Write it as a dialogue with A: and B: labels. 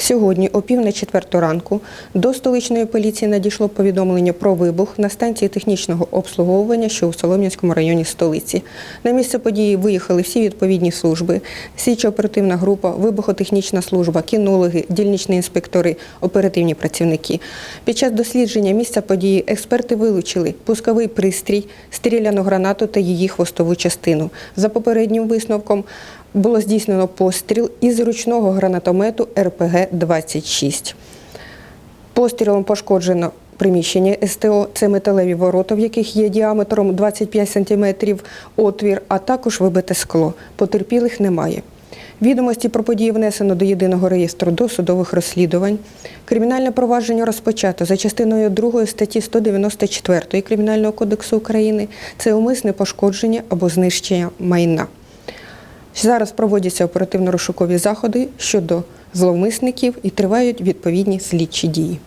A: Сьогодні, о пів на четверту ранку, до столичної поліції надійшло повідомлення про вибух на станції технічного обслуговування, що у Солом'янському районі столиці. На місце події виїхали всі відповідні служби: слідчо-оперативна група, вибухотехнічна служба, кінологи, дільничні інспектори, оперативні працівники. Під час дослідження місця події експерти вилучили пусковий пристрій, стріляну гранату та її хвостову частину. За попереднім висновком було здійснено постріл із ручного гранатомету РПГ-26. Пострілом пошкоджено приміщення СТО, це металеві ворота, в яких є діаметром 25 см отвір, а також вибите скло. Потерпілих немає. Відомості про події внесено до єдиного реєстру досудових розслідувань. Кримінальне провадження розпочато за частиною 2 статті 194 Кримінального кодексу України. Це умисне пошкодження або знищення майна. Зараз проводяться оперативно-розшукові заходи щодо зловмисників і тривають відповідні слідчі дії.